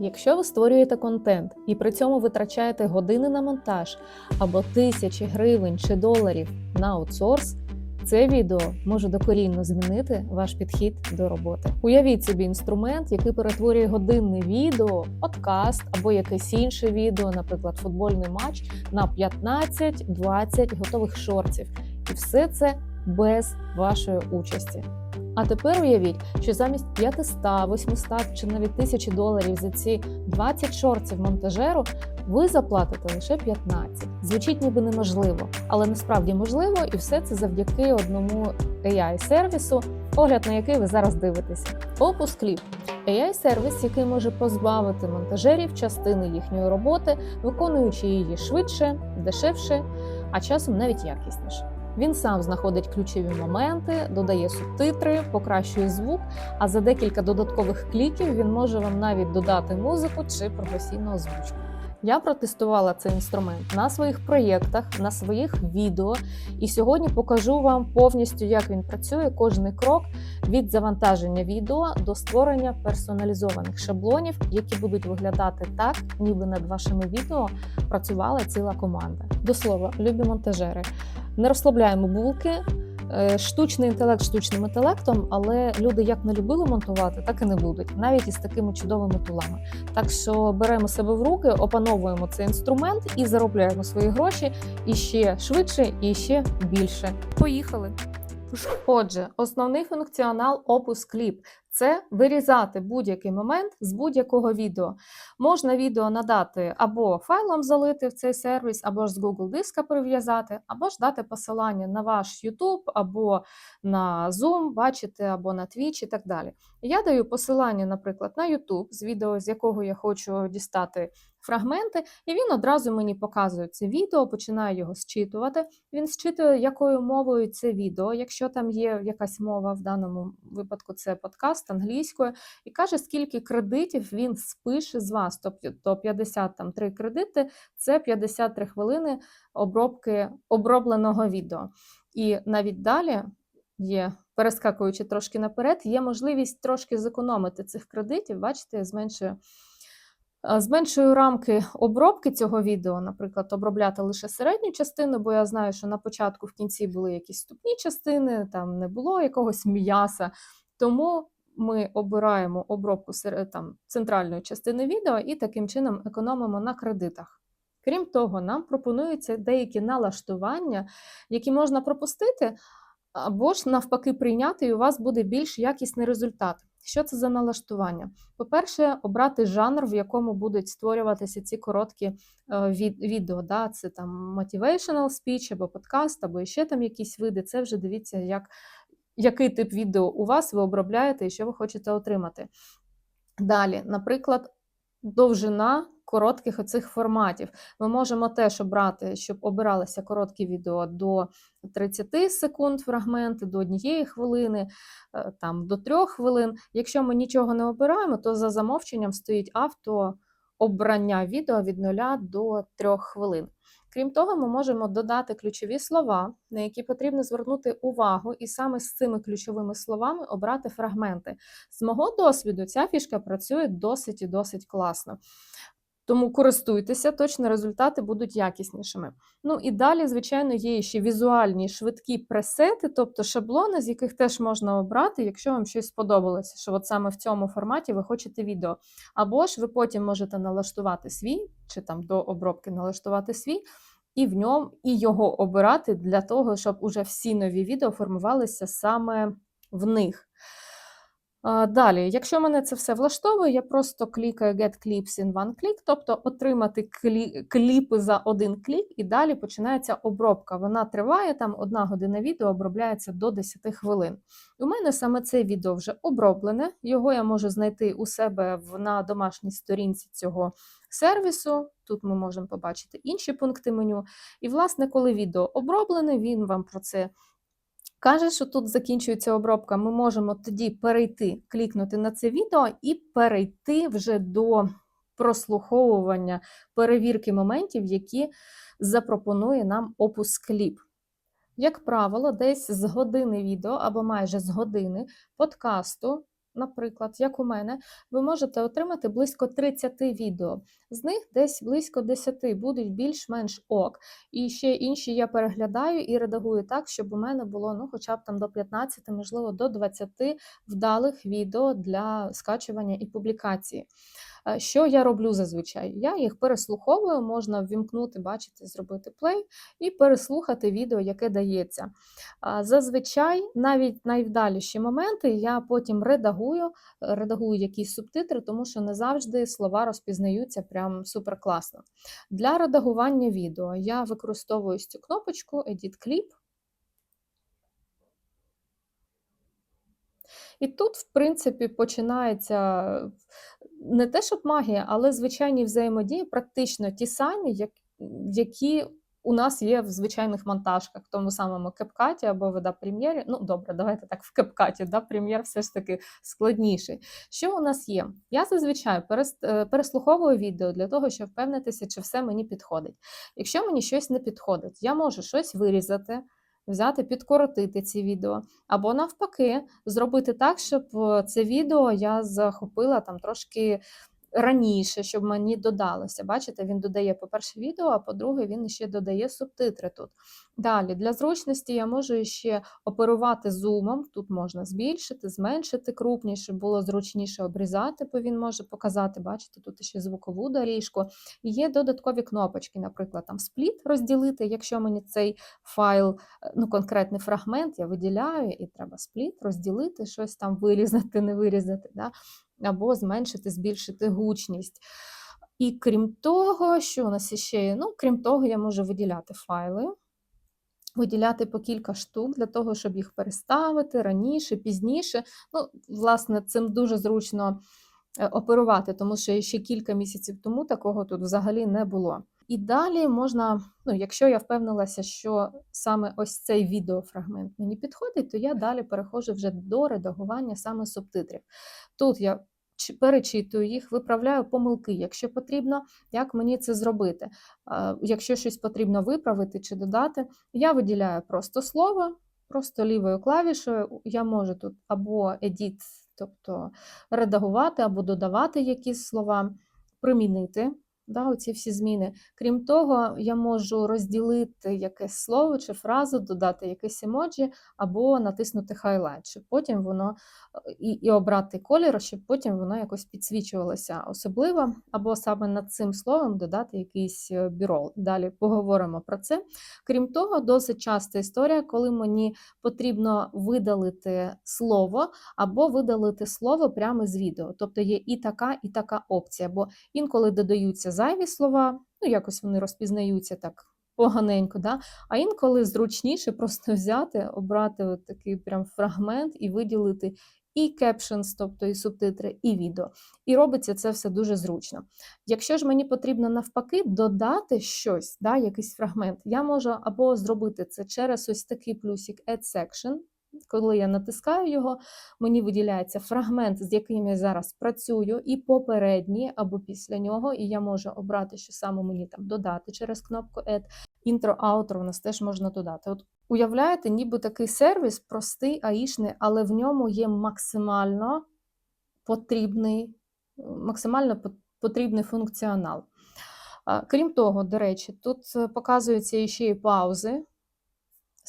Якщо ви створюєте контент і при цьому витрачаєте години на монтаж або тисячі гривень чи доларів на аутсорс, це відео може докорінно змінити ваш підхід до роботи. Уявіть собі інструмент, який перетворює годинне відео, подкаст або якесь інше відео, наприклад, футбольний матч, на 15-20 готових шортів. І все це без вашої участі. А тепер уявіть, що замість 500, 800 чи навіть 1000 доларів за ці 20 шортів монтажеру ви заплатите лише 15. Звучить ніби неможливо, але насправді можливо, і все це завдяки одному AI-сервісу, огляд на який ви зараз дивитеся. Opus Clip – AI-сервіс, який може позбавити монтажерів частини їхньої роботи, виконуючи її швидше, дешевше, а часом навіть якісніше. Він сам знаходить ключові моменти, додає субтитри, покращує звук. А за декілька додаткових кліків він може вам навіть додати музику чи професійну озвучку. Я протестувала цей інструмент на своїх проєктах, на своїх відео, і сьогодні покажу вам повністю, як він працює, кожний крок від завантаження відео до створення персоналізованих шаблонів, які будуть виглядати так, ніби над вашими відео працювала ціла команда. До слова, любі монтажери. Не розслабляємо булки. Е, Штучний інтелект штучним інтелектом, але люди як не любили монтувати, так і не будуть, навіть із такими чудовими тулами. Так що беремо себе в руки, опановуємо цей інструмент і заробляємо свої гроші і ще швидше, і ще більше. Поїхали! Отже, основний функціонал Opus Clip – це вирізати будь-який момент з будь-якого відео. Можна відео надати або файлом залити в цей сервіс, або ж з Google диска прив'язати, або ж дати посилання на ваш YouTube, або на Zoom, бачите, або на Twitch і так далі. Я даю посилання, наприклад, на YouTube, з відео, з якого я хочу дістати фрагменти, і він одразу мені показує це відео, починає його зчитувати. Він зчитує, якою мовою це відео, якщо там є якась мова, в даному випадку це подкаст англійською, і каже, скільки кредитів він спише з вас. Тобто 53 кредити це 53 хвилини обробки обробленого відео. І навіть далі є. Перескакуючи трошки наперед, є можливість трошки зекономити цих кредитів. Бачите, я зменшую Зменшую рамки обробки цього відео, наприклад, обробляти лише середню частину, бо я знаю, що на початку в кінці були якісь ступні частини, там не було якогось м'яса. Тому ми обираємо обробку там, центральної частини відео і таким чином економимо на кредитах. Крім того, нам пропонуються деякі налаштування, які можна пропустити, або ж навпаки прийняти, і у вас буде більш якісний результат. Що це за налаштування? По-перше, обрати жанр, в якому будуть створюватися ці короткі е, від, відео. Да? Це там motivational speech, або подкаст, або ще там якісь види. Це вже дивіться, як, який тип відео у вас ви обробляєте і що ви хочете отримати. Далі, наприклад, довжина коротких оцих форматів. Ми можемо теж обрати, щоб обиралися короткі відео до 30 секунд фрагменти, до однієї хвилини, е, там до трьох хвилин. Якщо ми нічого не обираємо, то за замовченням стоїть авто обрання відео від 0 до 3 хвилин. Крім того, ми можемо додати ключові слова, на які потрібно звернути увагу, і саме з цими ключовими словами обрати фрагменти. З мого досвіду, ця фішка працює досить і досить класно. Тому користуйтеся, точно результати будуть якіснішими. Ну і далі, звичайно, є ще візуальні швидкі пресети, тобто шаблони, з яких теж можна обрати, якщо вам щось сподобалося, що от саме в цьому форматі ви хочете відео. Або ж ви потім можете налаштувати свій, чи там до обробки налаштувати свій, і в ньому і його обирати для того, щоб уже всі нові відео формувалися саме в них. Далі, якщо мене це все влаштовує, я просто клікаю Get Clips in one click, тобто отримати клі... кліпи за один клік, і далі починається обробка. Вона триває, там одна година відео обробляється до 10 хвилин. У мене саме це відео вже оброблене, його я можу знайти у себе на домашній сторінці цього сервісу. Тут ми можемо побачити інші пункти меню. І, власне, коли відео оброблене, він вам про це Каже, що тут закінчується обробка, ми можемо тоді перейти, клікнути на це відео і перейти вже до прослуховування перевірки моментів, які запропонує нам Opus Clip. Як правило, десь з години відео або майже з години подкасту наприклад, як у мене, ви можете отримати близько 30 відео. З них десь близько 10 будуть більш-менш ок. І ще інші я переглядаю і редагую так, щоб у мене було ну, хоча б там до 15, можливо, до 20 вдалих відео для скачування і публікації. Е, Що я роблю зазвичай? Я їх переслуховую, можна ввімкнути, бачите, зробити плей і переслухати відео, яке дається. Зазвичай навіть найвдаліші моменти я потім редагую, редагую якісь субтитри, тому що не завжди слова розпізнаються прям супер класно. Для редагування відео я використовую цю кнопочку Edit Clip. І тут, в принципі, починається не те, щоб магія, але звичайні взаємодії, практично ті самі, як, які у нас є в звичайних монтажках, в тому самому кепкаті або в Adobe Premiere. Ну, добре, давайте так, в кепкаті, да, Premiere все ж таки складніший. Що у нас є? Я зазвичай е, переслуховую відео для того, щоб впевнитися, чи все мені підходить. Якщо мені щось не підходить, я можу щось вирізати. Взяти, підкоротити ці відео, або навпаки, зробити так, щоб е, це відео я захопила там трошки раніше, щоб мені додалося. Бачите, він додає, по-перше, відео, а по-друге, він ще додає субтитри тут. Далі, для зручності я можу ще оперувати зумом. Тут можна збільшити, зменшити крупніше, було зручніше обрізати, бо він може показати, бачите, тут ще звукову доріжку. Є додаткові кнопочки, наприклад, там спліт розділити, якщо мені цей файл, е, ну, конкретний фрагмент я виділяю, і треба спліт розділити, щось там вирізати, не вирізати. Да? Або зменшити, збільшити гучність. І крім того, що у нас ще є? Ну, крім того, я можу виділяти файли, виділяти по кілька штук для того, щоб їх переставити раніше, пізніше. Ну, власне, цим дуже зручно е, оперувати, тому що ще кілька місяців тому такого тут взагалі не було. І далі можна, ну, якщо я впевнилася, що саме ось цей відеофрагмент мені підходить, то я далі переходжу вже до редагування саме субтитрів. Тут я перечитую їх, виправляю помилки, якщо потрібно, як мені це зробити. Якщо щось потрібно виправити чи додати, я виділяю просто слово, просто лівою клавішою. Я можу тут або edit, тобто редагувати, або додавати якісь слова, примінити да, оці всі зміни. Крім того, я можу розділити якесь слово чи фразу, додати якесь емоджі, або натиснути highlight, щоб потім воно е, і, і обрати колір, щоб потім воно якось підсвічувалося особливо, або саме над цим словом додати якийсь е, бірол. Далі поговоримо про це. Крім того, досить часта історія, коли мені потрібно видалити слово або видалити слово прямо з відео. Тобто є і така, і така опція. Бо інколи додаються зайві слова, ну якось вони розпізнаються так поганенько, да? а інколи зручніше просто взяти, обрати от такий прям фрагмент і виділити і captions, тобто і субтитри, і відео. І робиться це все дуже зручно. Якщо ж мені потрібно навпаки додати щось, да, якийсь фрагмент, я можу або зробити це через ось такий плюсик Add Section. Коли я натискаю його, мені виділяється фрагмент, з яким я зараз працюю, і попередній або після нього, і я можу обрати, що саме мені там додати через кнопку Add. Інтро, аутро у нас теж можна додати. От уявляєте, ніби такий сервіс простий, аїшний, але в ньому є максимально потрібний, максимально потрібний функціонал. Крім того, до речі, тут е, показуються ще і паузи.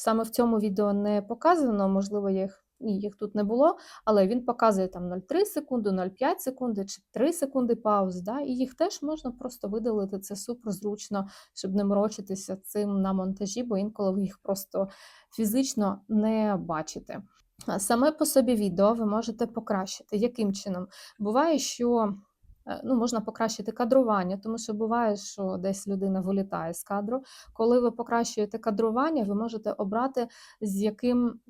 Саме в цьому відео не показано, можливо, їх, їх тут не було, але він показує там 0,3 секунди, 0,5 секунди чи 3 секунди паузи. Да? І їх теж можна просто видалити. Це супер зручно, щоб не морочитися цим на монтажі, бо інколи ви їх просто фізично не бачите. Саме по собі відео ви можете покращити. Яким чином? Буває, що ну, можна покращити кадрування, тому що буває, що десь людина вилітає з кадру. Коли ви покращуєте кадрування, ви можете обрати, з, яким,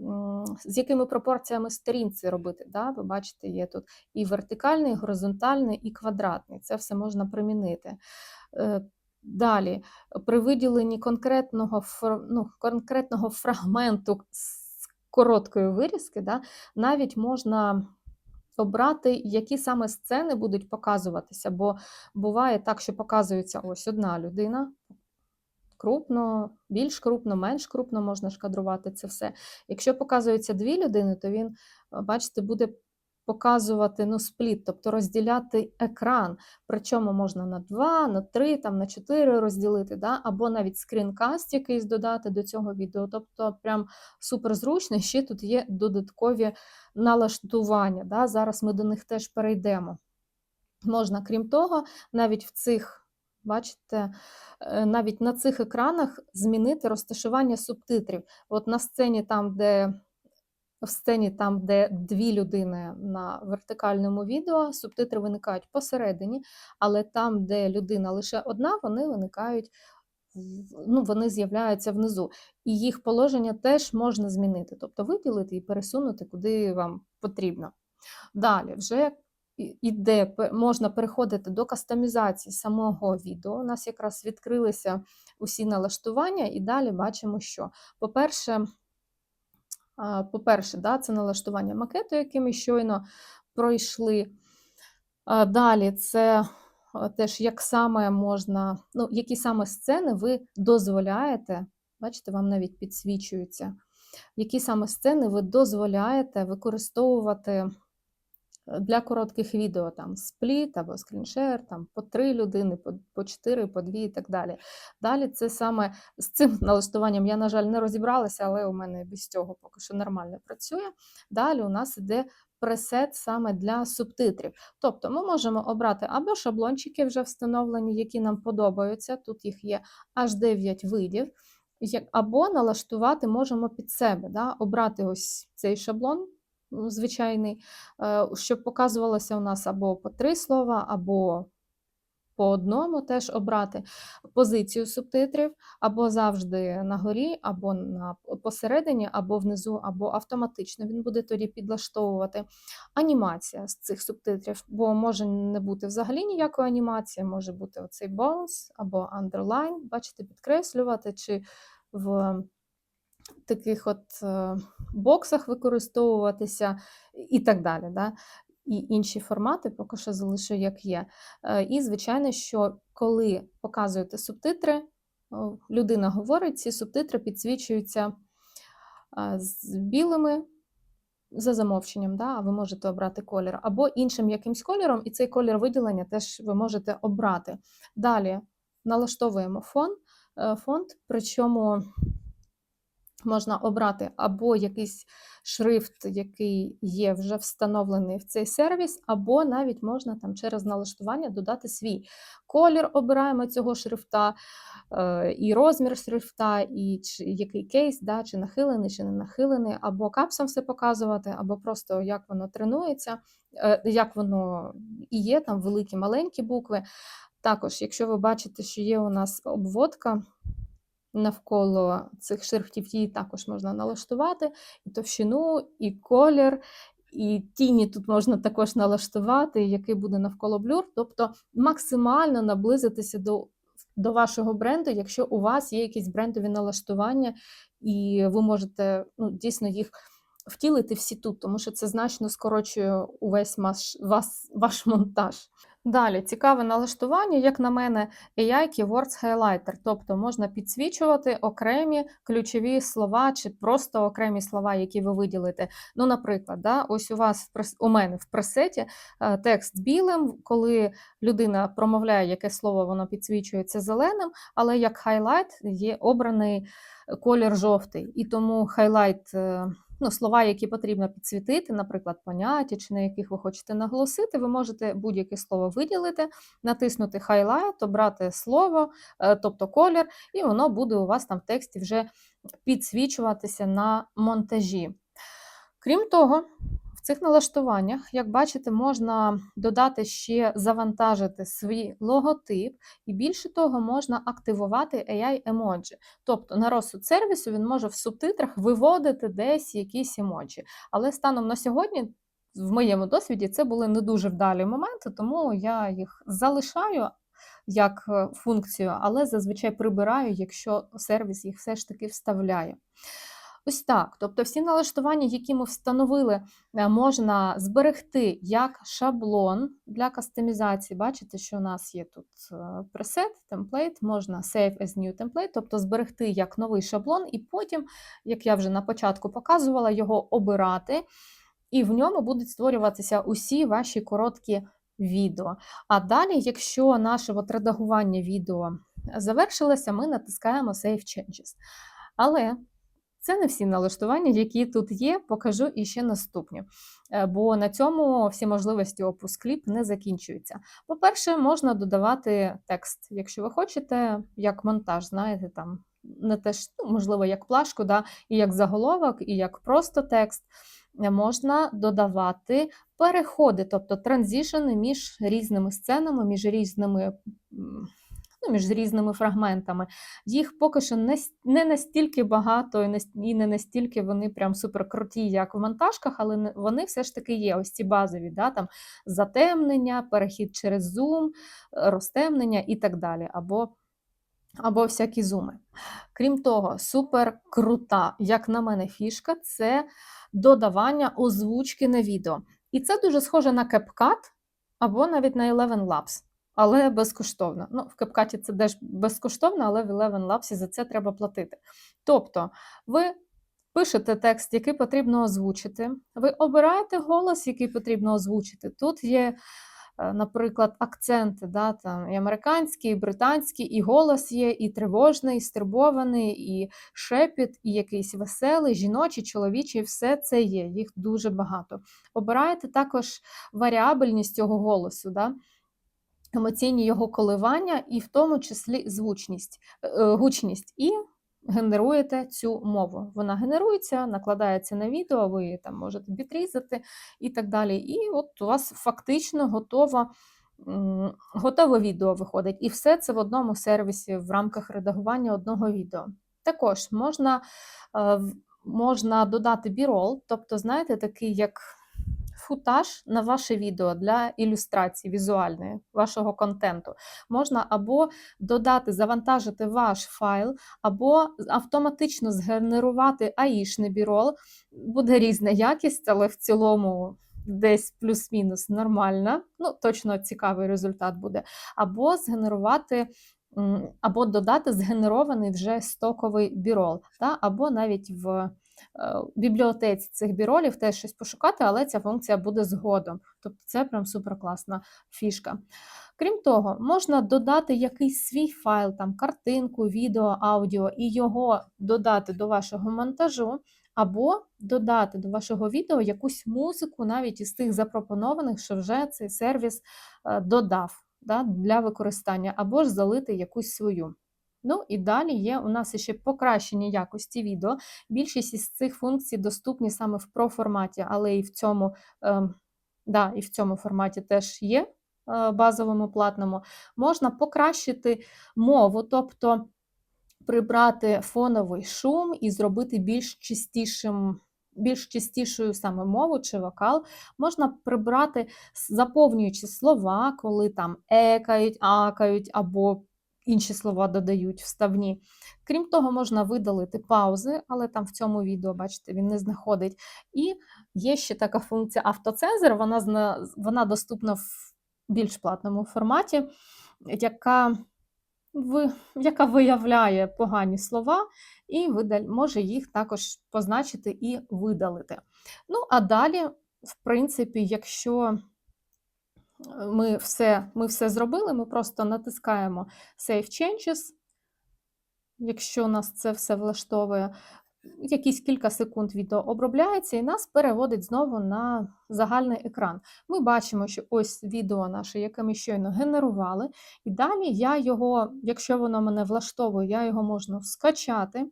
з якими пропорціями сторін це робити. Да? Ви бачите, є тут і вертикальний, і горизонтальний, і квадратний. Це все можна примінити. Е, Далі, при виділенні конкретного, ну, конкретного фрагменту з короткої вирізки, да, навіть можна обрати, які саме сцени будуть показуватися, бо буває так, що показується ось одна людина. Крупно, більш крупно, менш крупно можна шкадрувати це все. Якщо показується дві людини, то він, е, бачите, буде показувати ну, спліт, тобто розділяти екран. Причому можна на 2, на 3, там, на 4 розділити, да? або навіть скрінкаст якийсь додати до цього відео. Тобто, прям супер зручно. Ще тут є додаткові налаштування. Да? Зараз ми до них теж перейдемо. Можна, крім того, навіть в цих, бачите, е, навіть на цих екранах змінити розташування субтитрів. От на сцені, там, де в сцені, там, де дві людини на вертикальному відео, субтитри виникають посередині, але там, де людина лише одна, вони виникають, ну, вони з'являються внизу. І їх положення теж можна змінити, тобто виділити і пересунути, куди вам потрібно. Далі вже іде, можна переходити до кастомізації самого відео. У нас якраз відкрилися усі налаштування, і далі бачимо, що, по-перше, По-перше, да, це налаштування макету, який ми щойно пройшли. Далі це теж як саме можна, ну, які саме сцени ви дозволяєте, бачите, вам навіть підсвічуються, які саме сцени ви дозволяєте використовувати для коротких відео, там спліт або скріншер, там по три людини, по, по чотири, по дві і так далі. Далі це саме з цим налаштуванням я, на жаль, не розібралася, але у мене без цього поки що нормально працює. Далі у нас іде пресет саме для субтитрів. Тобто ми можемо обрати або шаблончики вже встановлені, які нам подобаються. Тут їх є аж 9 видів. Або налаштувати можемо під себе, да? обрати ось цей шаблон звичайний, е, щоб показувалося у нас або по три слова, або по одному теж обрати позицію субтитрів, або завжди на горі, або на посередині, або внизу, або автоматично він буде тоді підлаштовувати. Анімація з цих субтитрів, бо може не бути взагалі ніякої анімації, може бути оцей bounce або underline, бачите, підкреслювати, чи в таких от е, боксах використовуватися і так далі. Да? І інші формати поки що залишу як є. Е, І, звичайно, що коли показуєте субтитри, людина говорить, ці субтитри підсвічуються з білими за замовченням, да? ви можете обрати колір, або іншим якимсь кольором, і цей колір виділення теж ви можете обрати. Далі налаштовуємо фон, е, фонд, причому можна обрати або якийсь шрифт, який є вже встановлений в цей сервіс, або навіть можна там через налаштування додати свій колір, обираємо цього шрифта, е, і розмір шрифта, і який кейс, да, чи нахилений, чи не нахилений, або капсом все показувати, або просто як воно тренується, е, як воно і є, там великі, маленькі букви. Також, якщо ви бачите, що є у нас обводка, навколо цих шрифтів її також можна налаштувати, і товщину, і колір, і тіні тут можна також налаштувати, який буде навколо блюр, тобто максимально наблизитися до, до вашого бренду, якщо у вас є якісь брендові налаштування, і ви можете ну, дійсно їх втілити всі тут, тому що це значно скорочує увесь ваш, ваш монтаж. Далі цікаве налаштування, як на мене, AI Keywords Highlighter, тобто можна підсвічувати окремі ключові слова чи просто окремі слова, які ви виділите. Ну, наприклад, да, ось у вас у мене в пресеті е, текст білим, коли людина промовляє яке слово, воно підсвічується зеленим, але як хайлайт є обраний колір жовтий. І тому хайлайт. Ну, слова, які потрібно підсвітити, наприклад, поняття, чи на яких ви хочете наголосити, ви можете будь-яке слово виділити, натиснути highlight, обрати слово, е, тобто колір, і воно буде у вас там в тексті вже підсвічуватися на монтажі. Крім того, цих налаштуваннях, як бачите, можна додати ще завантажити свій логотип, і більше того, можна активувати AI емоджі. Тобто на розсуд сервісу він може в субтитрах виводити десь якісь емоджі. Але станом на сьогодні, в моєму досвіді, це були не дуже вдалі моменти, тому я їх залишаю як е, функцію, але зазвичай прибираю, якщо сервіс їх все ж таки вставляє. Ось так. Тобто всі налаштування, які ми встановили, е, можна зберегти як шаблон для кастомізації. Бачите, що у нас є тут е, пресет, темплейт, можна save as new template, тобто зберегти як новий шаблон, і потім, як я вже на початку показувала, його обирати і в ньому будуть створюватися усі ваші короткі відео. А далі, якщо наше от редагування відео завершилося, ми натискаємо Save Changes. Але це не всі налаштування, які тут є, покажу іще наступні. Е, Бо на цьому всі можливості опуск кліп не закінчуються. По-перше, можна додавати текст, якщо ви хочете, як монтаж, знаєте, там не теж, ну, можливо, як плашку, да, і як заголовок, і як просто текст. Е, Можна додавати переходи, тобто транзішени між різними сценами, між різними. Ну, між різними фрагментами. Їх поки що не, не настільки багато і не, настільки вони прям супер круті, як в монтажках, але вони все ж таки є. Ось ці базові, да, там затемнення, перехід через зум, розтемнення і так далі. Або або всякі зуми. Крім того, супер крута, як на мене, фішка це додавання озвучки на відео. І це дуже схоже на CapCut або навіть на Eleven Labs, але безкоштовно. Ну, в CapCut це теж безкоштовно, але в Eleven Labs за це треба платити. Тобто, ви пишете текст, який потрібно озвучити, ви обираєте голос, який потрібно озвучити. Тут є е, наприклад, акценти, да, там, і американський, і британський, і голос є, і тривожний, і стурбований, і шепіт, і якийсь веселий, жіночий, чоловічий, все це є, їх дуже багато. Обираєте також варіабельність цього голосу, да, емоційні його коливання, і в тому числі звучність, е, гучність. І генеруєте цю мову. Вона генерується, накладається на відео, ви там можете відрізати і так далі. І от у вас фактично готово, м, готове відео виходить. І все це в одному сервісі в рамках редагування одного відео. Також можна, е, можна додати бірол, тобто, знаєте, такий як футаж на ваше відео для ілюстрації візуальної вашого контенту. Можна або додати, завантажити ваш файл, або автоматично згенерувати аїшний бірол. Буде різна якість, але в цілому десь плюс-мінус нормальна. Ну, точно цікавий результат буде. Або згенерувати. Або додати згенерований вже стоковий бірол, та? або навіть в е, бібліотеці цих біролів теж щось пошукати, але ця функція буде згодом. Тобто це прям суперкласна фішка. Крім того, можна додати якийсь свій файл, там картинку, відео, аудіо, і його додати до вашого монтажу, або додати до вашого відео якусь музику, навіть із тих запропонованих, що вже цей сервіс е, додав да, для використання, або ж залити якусь свою. Ну і далі є у нас ще покращення якості відео. Більшість із цих функцій доступні саме в Pro форматі, але і в цьому, е, да, і в цьому форматі теж є е, базовому платному. Можна покращити мову, тобто прибрати фоновий шум і зробити більш чистішим. Більш частішою саме мову чи вокал можна прибрати, заповнюючи слова, коли там екають, акають або інші слова додають вставні. Крім того, можна видалити паузи, але там в цьому відео, бачите, він не знаходить. І є ще така функція автоцензор, вона, вона доступна в більш платному форматі, яка, ви, яка виявляє погані слова і видаль, може їх також позначити і видалити. Ну, а далі, в принципі, якщо ми все, ми все зробили, ми просто натискаємо Save Changes, якщо нас це все влаштовує. Якісь кілька секунд відео обробляється і нас переводить знову на загальний екран. Ми бачимо, що ось відео наше, яке ми щойно генерували, і далі я його, якщо воно мене влаштовує, я його можу скачати.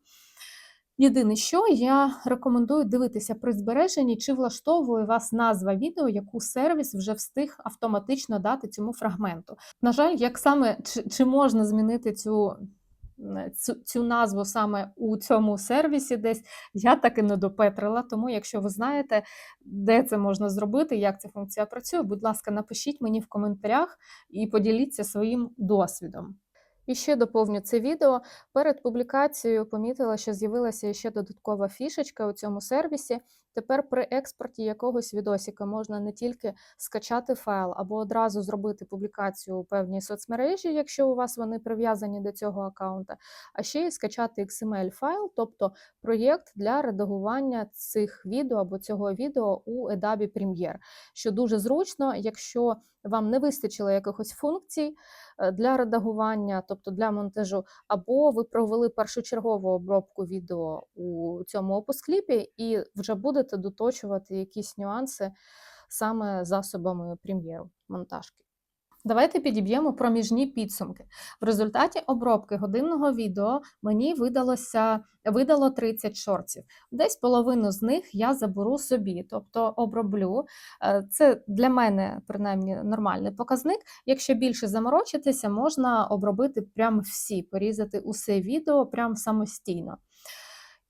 Єдине, що я рекомендую дивитися при збереженні, чи влаштовує вас назва відео, яку сервіс вже встиг автоматично дати цьому фрагменту. На жаль, як саме чи, чи можна змінити цю, цю, цю назву саме у цьому сервісі, десь я так і не допетрила. Тому, якщо ви знаєте, де це можна зробити, як ця функція працює, будь ласка, напишіть мені в коментарях і поділіться своїм досвідом. І ще доповню це відео. Перед публікацією помітила, що з'явилася ще додаткова фішечка у цьому сервісі. Тепер при експорті якогось відосика можна не тільки скачати файл або одразу зробити публікацію у певній соцмережі, якщо у вас вони прив'язані до цього аккаунта, а ще й скачати XML файл, тобто проєкт для редагування цих відео або цього відео у Adobe Premiere, що дуже зручно, якщо вам не вистачило якихось функцій для редагування, тобто для монтажу, або ви провели першочергову обробку відео у цьому опускліпі і вже будете доточувати якісь нюанси саме засобами прем'єру монтажки. Давайте підіб'ємо проміжні підсумки. В результаті обробки годинного відео мені видалося, видало 30 шортів. Десь половину з них я заберу собі, тобто оброблю. Е, Це для мене принаймні нормальний показник. Якщо більше заморочитися, можна обробити прям всі, порізати усе відео прям самостійно.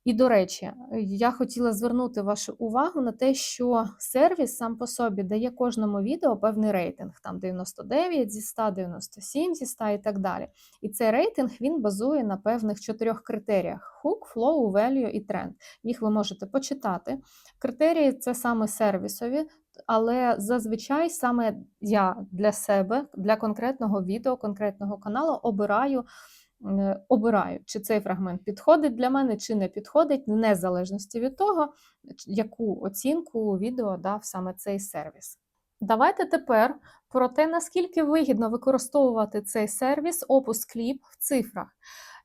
І, до речі, я хотіла звернути вашу увагу на те, що сервіс сам по собі дає кожному відео певний рейтинг, там 99 зі 100, 97 зі 100 і так далі. І цей рейтинг він базує на певних чотирьох критеріях: hook, flow, value і тренд. Їх ви можете почитати. Критерії це саме сервісові, але зазвичай саме я для себе, для конкретного відео, конкретного каналу обираю. Е, обираю, чи цей фрагмент підходить для мене, чи не підходить, в незалежності від того, яку оцінку відео дав саме цей сервіс. Давайте тепер про те, наскільки вигідно використовувати цей сервіс Opus Clip в цифрах.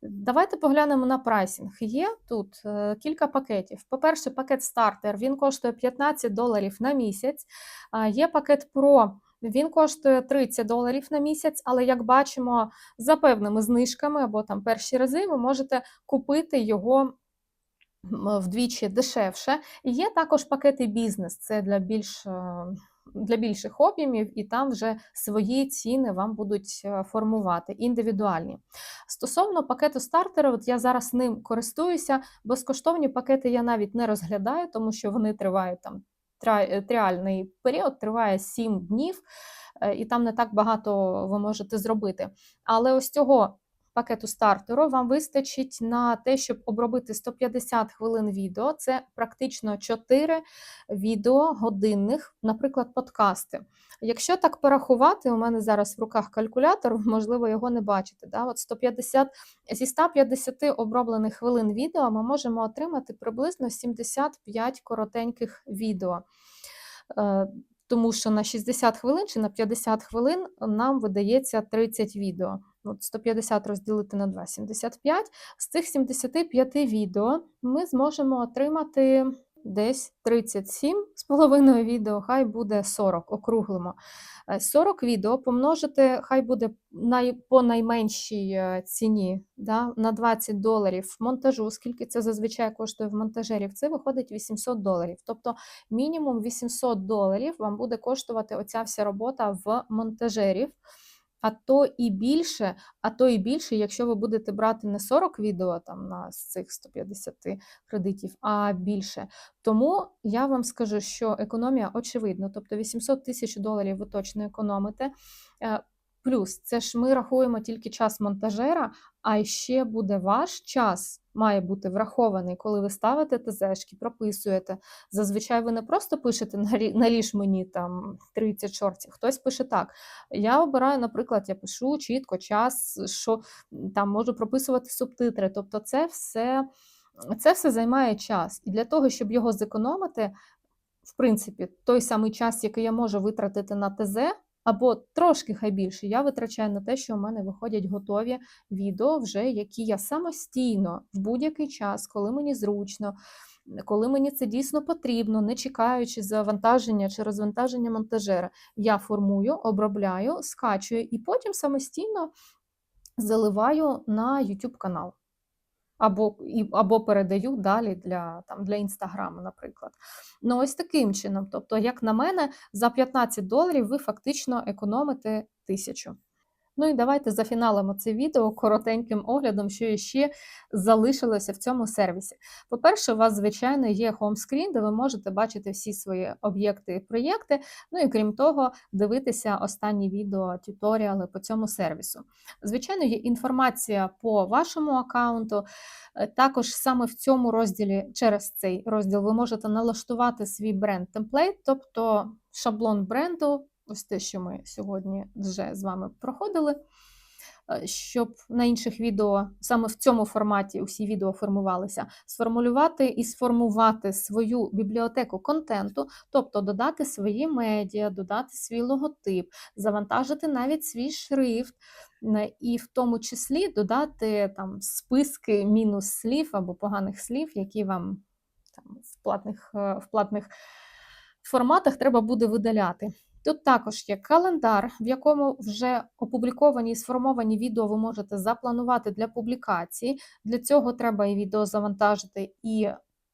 Давайте поглянемо на прайсинг. Є тут е, кілька пакетів. По-перше, пакет стартер він коштує 15 доларів на місяць. Є пакет Pro він коштує 30 доларів на місяць, але як бачимо, за певними знижками або там перші рази ви можете купити його вдвічі дешевше. Є також пакети бізнес, це для більш е, для більших об'ємів, і там вже свої ціни вам будуть е, формувати, індивідуальні. Стосовно пакету стартера, от я зараз ним користуюся. Безкоштовні пакети я навіть не розглядаю, тому що вони тривають там тріальний період триває 7 днів, е, і там не так багато ви можете зробити. Але ось цього пакету стартеру вам вистачить на те, щоб обробити 150 хвилин відео. Це практично 4 відео годинних, наприклад, подкасти. Якщо так порахувати, у мене зараз в руках калькулятор, можливо, його не бачите. Да? От 150, Зі 150 оброблених хвилин відео ми можемо отримати приблизно 75 коротеньких відео. Е, тому що на 60 хвилин чи на 50 хвилин нам видається 30 відео. От 150 розділити на 2 – 75. З цих 75 відео ми зможемо отримати десь 37 з половиною відео, хай буде 40, округлимо. 40 е, відео помножити, хай буде най, по найменшій е, ціні да, на 20 доларів монтажу, скільки це зазвичай коштує в монтажерів, це виходить 800 доларів. Тобто мінімум 800 доларів вам буде коштувати оця вся робота в монтажерів а то і більше, а то і більше, якщо ви будете брати не 40 відео там на цих 150 кредитів, а більше. Тому я вам скажу, що економія очевидна, тобто 800 тисяч доларів ви точно економите. Плюс це ж ми рахуємо тільки час монтажера, а ще буде ваш час, має бути врахований, коли ви ставите ТЗшки, прописуєте. Зазвичай ви не просто пишете наліж мені там 30 шортів, хтось пише так. Я обираю, наприклад, я пишу чітко час, що там можу прописувати субтитри. Тобто, це все, це все займає час. І для того, щоб його зекономити, в принципі, той самий час, який я можу витратити на ТЗ. Або трошки хай більше я витрачаю на те, що у мене виходять готові відео, вже які я самостійно в будь-який час, коли мені зручно, коли мені це дійсно потрібно, не чекаючи завантаження чи розвантаження монтажера, я формую, обробляю, скачую і потім самостійно заливаю на YouTube канал або і, або передаю далі для там, для інстаграму, наприклад. Ну, ось таким чином. Тобто, як на мене, за 15 доларів ви фактично економите тисячу. Ну і давайте зафіналимо це відео коротеньким оглядом, що ще залишилося в цьому сервісі. По-перше, у вас, звичайно, є хоумскрін, де ви можете бачити всі свої об'єкти і проєкти. Ну і крім того, дивитися останні відео, тюторіали по цьому сервісу. Звичайно, є інформація по вашому аккаунту. Е, Також саме в цьому розділі, через цей розділ, ви можете налаштувати свій бренд-темплейт, тобто шаблон бренду, ось те, що ми сьогодні вже з вами проходили. е, Щоб на інших відео саме в цьому форматі усі відео формувалися, сформулювати і сформувати свою бібліотеку контенту, тобто додати свої медіа, додати свій логотип, завантажити навіть свій шрифт, і в тому числі додати там списки мінус слів або поганих слів, які вам там в платних, е, в платних форматах треба буде видаляти. Тут також є календар, в якому вже опубліковані і сформовані відео ви можете запланувати для публікації. Для цього треба і відео завантажити і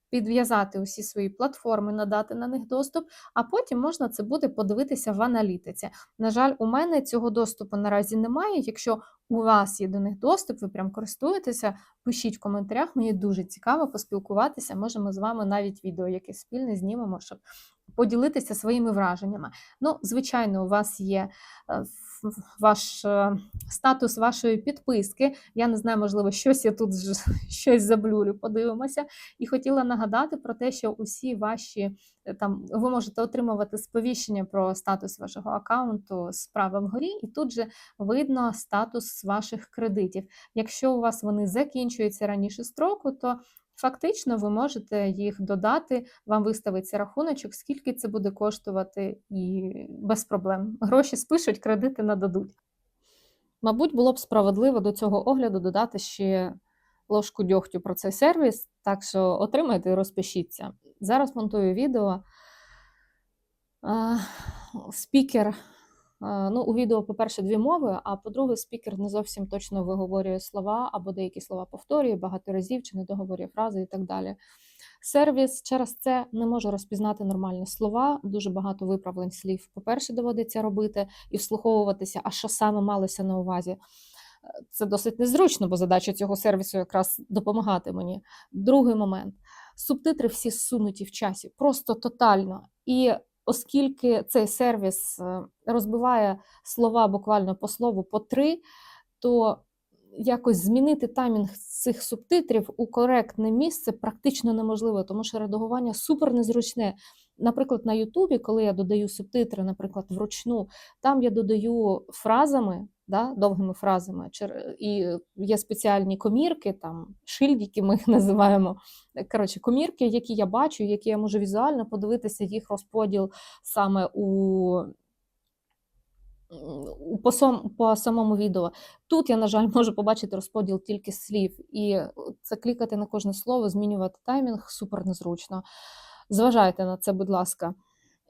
підв'язати усі свої платформи, надати на них доступ, а потім можна це буде подивитися в аналітиці. На жаль, у мене цього доступу наразі немає. Якщо у вас є до них доступ, ви прям користуєтеся, пишіть в коментарях. Мені дуже цікаво поспілкуватися. Може, ми з вами навіть відео якесь спільне знімемо, щоб поділитися своїми враженнями. Ну, звичайно, у вас є е, ваш е, статус вашої підписки. Я не знаю, можливо, щось я тут щось заблюрю, подивимося. І хотіла нагадати про те, що усі ваші е, там ви можете отримувати сповіщення про статус вашого аккаунту справа вгорі, і тут же видно статус ваших кредитів. Якщо у вас вони закінчуються раніше строку, то фактично ви можете їх додати, вам виставиться рахуночок, скільки це буде коштувати, і без проблем. Гроші спишуть, кредити нададуть. Мабуть, було б справедливо до цього огляду додати ще ложку дьогтю про цей сервіс, так що отримайте і розпишіться. Зараз монтую відео. Спікер. А, Ну, у відео, по-перше, дві мови, а по-друге, спікер не зовсім точно виговорює слова або деякі слова повторює багато разів чи не договорює фрази і так далі. Сервіс через це не може розпізнати нормальні слова, дуже багато виправлень слів. По-перше, доводиться робити і вслуховуватися, а що саме малося на увазі. Е, Це досить незручно, бо задача цього сервісу якраз допомагати мені. Другий момент: субтитри всі зсунуті в часі, просто тотально. І оскільки цей сервіс е, розбиває слова буквально по слову по три, то якось змінити таймінг цих субтитрів у коректне місце практично неможливо, тому що редагування супер незручне. Наприклад, на Ютубі, коли я додаю субтитри, наприклад, вручну, там я додаю фразами, да, довгими фразами, і є спеціальні комірки, там шильдики ми їх називаємо. Коротше, комірки, які я бачу, які я можу візуально подивитися їх розподіл саме у по, сам, по самому відео. Тут я, на жаль, можу побачити розподіл тільки слів, і це клікати на кожне слово, змінювати таймінг супер незручно. Зважайте на це, будь ласка.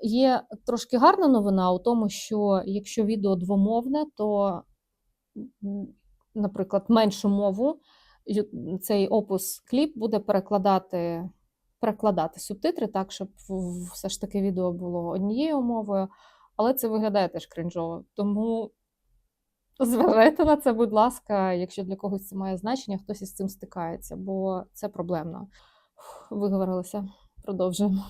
Є трошки гарна новина у тому, що якщо відео двомовне, то, наприклад, меншу мову цей опус кліп буде перекладати, перекладати субтитри так, щоб все ж таки відео було однією мовою, але це виглядає теж кринжово. Тому зважайте на це, будь ласка, якщо для когось це має значення, хтось із цим стикається, бо це проблемно. Виговорилася. Продовжуємо.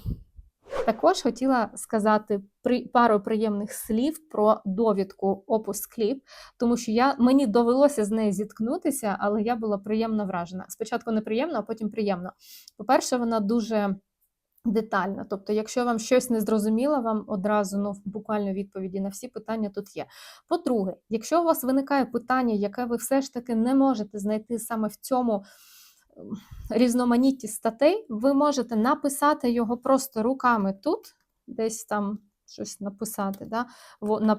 Також хотіла сказати при, пару приємних слів про довідку Opus Clip, тому що я, мені довелося з нею зіткнутися, але я була приємно вражена. Спочатку неприємно, а потім приємно. По-перше, вона дуже детальна. Тобто, якщо вам щось не зрозуміло, вам одразу ну, буквально відповіді на всі питання тут є. По-друге, якщо у вас виникає питання, яке ви все ж таки не можете знайти саме в цьому ем, різноманітті статей, ви можете написати його просто руками тут, десь там щось написати. Да?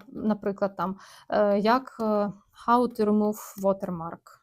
Наприклад, там, е, як е, how to remove watermark.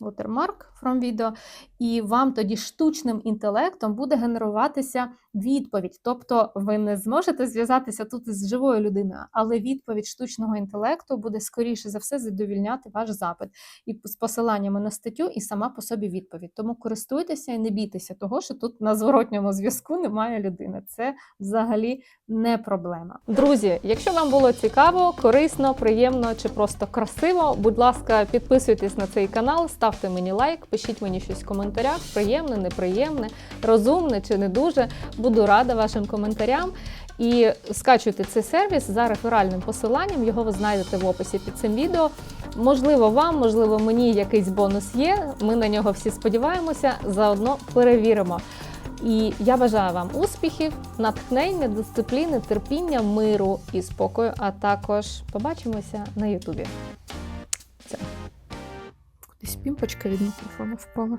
Watermark from Video, і вам тоді штучним інтелектом буде генеруватися відповідь. Тобто ви не зможете зв'язатися тут із живою людиною, але відповідь штучного інтелекту буде скоріше за все задовільняти ваш запит і з посиланнями на статтю, і сама по собі відповідь. Тому користуйтеся і не бійтеся того, що тут на зворотньому зв'язку немає людини. Це взагалі не проблема. Друзі, якщо вам було цікаво, корисно, приємно чи просто красиво, будь ласка, підписуйтесь на цей канал, ставте мені лайк, пишіть мені щось в коментарях, приємне, неприємне, розумне чи не дуже. Буду рада вашим коментарям. І скачуйте цей сервіс за реферальним посиланням. Його ви знайдете в описі під цим відео. Можливо, вам, можливо, мені якийсь бонус є. Ми на нього всі сподіваємося. Заодно перевіримо. І я бажаю вам успіхів, натхнення, дисципліни, терпіння, миру і спокою. А також побачимося на Ютубі. Все. Кудись пімпочка від мікрофону впала.